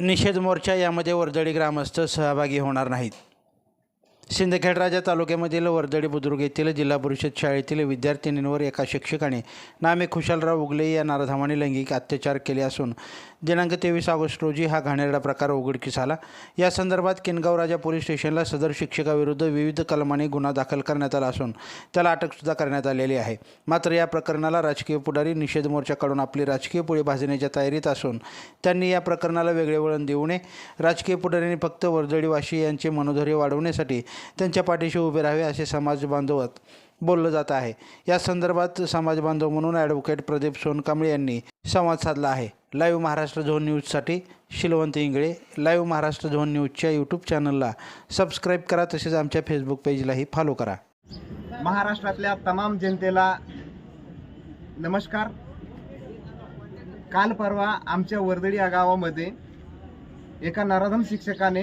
निषेध मोर्चा यामध्ये वर्दळी ग्रामस्थ सहभागी होणार नाहीत. सिंदखेडराजा तालुक्यामधील वर्दळी बुद्रुक येथील जिल्हा परिषद शाळेतील विद्यार्थिनींवर एका शिक्षकाने नामे खुशालराव उगले या नारधामाने लैंगिक अत्याचार केले असून दिनांक तेवीस ऑगस्ट रोजी हा घाणेरडा प्रकार उघडकीस आला. या संदर्भात किनगाव राजा पोलीस स्टेशनला सदर शिक्षकाविरुद्ध विविध कलमाने गुन्हा दाखल करण्यात आला असून त्याला अटकसुद्धा करण्यात आलेली आहे. मात्र या प्रकरणाला राजकीय पुढारी निषेध मोर्चाकडून आपली राजकीय पुढे भाजण्याच्या तयारीत असून त्यांनी या प्रकरणाला वेगळे वळण देऊ नये. राजकीय पुढाऱ्यांनी फक्त वर्दळीवाशी यांचे मनोधैर्य वाढवण्यासाठी त्यांच्या पाठीशी उभे राहावे असे समाज बांधवात बोललं जात आहे. या संदर्भात समाज बांधव म्हणून ॲडव्होकेट प्रदीप सोनकांबळे यांनी संवाद साधला आहे. लाईव्ह महाराष्ट्र झोन न्यूजसाठी शिलवंत इंगळे. लाईव्ह महाराष्ट्र झोन न्यूजच्या यूट्यूब चॅनलला सबस्क्राईब करा. तसेच आमच्या फेसबुक पेजलाही फॉलो करा. महाराष्ट्रातल्या तमाम जनतेला नमस्कार. काल परवा आमच्या वर्दळी या गावामध्ये एका नराधम शिक्षकाने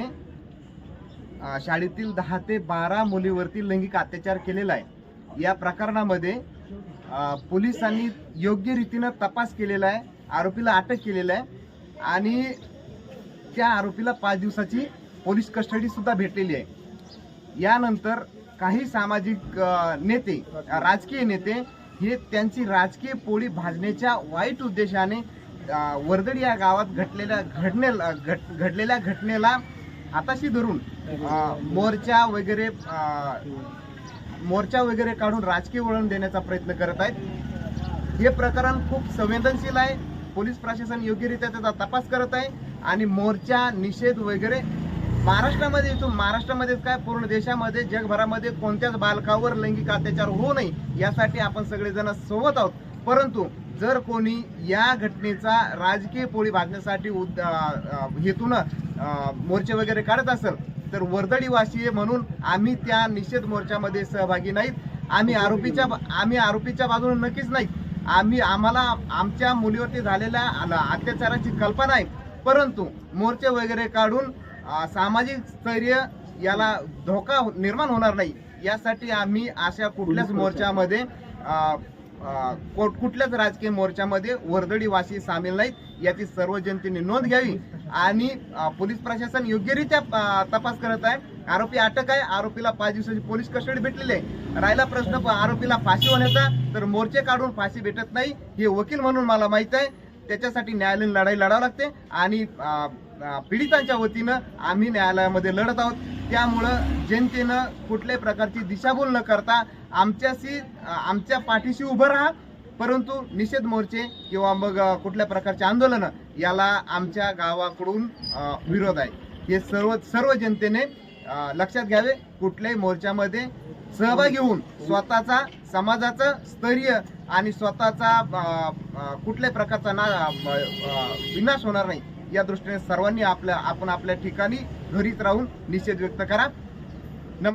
शाळेतील दहा ते बारा मुलीवरती लैंगिक अत्याचार केलेला आहे. या प्रकरणामध्ये पोलिसांनी योग्य रीतीनं तपास केलेला आहे आरोपीला अटक केलेलं आहे आणि त्या आरोपीला पाच दिवसाची पोलीस कस्टडीसुद्धा भेटलेली आहे. यानंतर काही सामाजिक नेते राजकीय नेते हे त्यांची राजकीय पोळी भाजण्याच्या वाईट उद्देशाने वर्दड या गावात घटलेल्या घडणे घट घडलेल्या घटनेला हाताशी धरून मोर्चा वगैरे मोर्चा वगैरे काढून राजकीय वळण देण्याचा प्रयत्न करत आहेत. हे प्रकरण खूप संवेदनशील आहे. पोलीस प्रशासन योग्यरित्या त्याचा तपास करत आहे आणि मोर्चा निषेध वगैरे महाराष्ट्रामध्ये इथून महाराष्ट्रामध्येच काय? पूर्ण देशामध्ये जगभरामध्ये कोणत्याच बालकावर लैंगिक अत्याचार होऊ नये यासाठी आपण सगळेजण सोबत आहोत. परंतु जर कोणी या घटनेचा राजकीय पोळी अं, अं, हेतून मोर्चे वगैरे काढत असेल तर वर्दळीवासीय म्हणून आम्ही त्या निषेध मोर्चामध्ये सहभागी नाहीत. आम्ही आरोपीच्या आम्ही आरोपीच्या बाजूने नक्कीच नाहीत आम्ही आम्हाला आमच्या मुलीवरती झालेल्या अत्याचाराची कल्पना आहे. परंतु मोर्चे वगैरे काढून सामाजिक स्थैर्य याला धोका निर्माण होणार नाही. यासाठी आम्ही अशा कुठल्याच मोर्चामध्ये कुठल्याच राजकीय मोर्चामध्ये वर्दळीवासी सामील नाहीत याची सर्व जनतेने नोंद घ्यावी आणि पोलीस प्रशासन योग्यरित्या तपास करत आहे. आरोपी अटक आहे. आरोपीला पाच दिवसाची पोलीस कस्टडी भेटलेली आहे. राहिला प्रश्न आरोपीला फाशी होण्याचा तर मोर्चे काढून फाशी भेटत नाही हे वकील म्हणून मला माहीत आहे. त्याच्यासाठी न्यायालयीन लढाई लढावं लागते आणि पीडितांच्या वतीनं आम्ही न्यायालयामध्ये लढत आहोत. त्यामुळं जनतेनं कुठल्याही प्रकारची दिशाभूल न करता आमच्याशी आमच्या पाठीशी उभं राहा. परंतु निषेध मोर्चे किंवा मग कुठल्या प्रकारचे आंदोलनं याला आमच्या गावाकडून विरोध आहे. हे सर्व सर्व जनतेने लक्षात घ्यावे. कुठल्याही मोर्चामध्ये सहभागी होऊन स्वतःचा समाजाचं स्थैर्य आणि स्वतःचा कुठल्याही प्रकारचा ना विनाश होणार नाही. या दृष्टीने सर्वांनी आपल्या आपण आपल्या ठिकाणी घरीच राहून निषेध व्यक्त करा.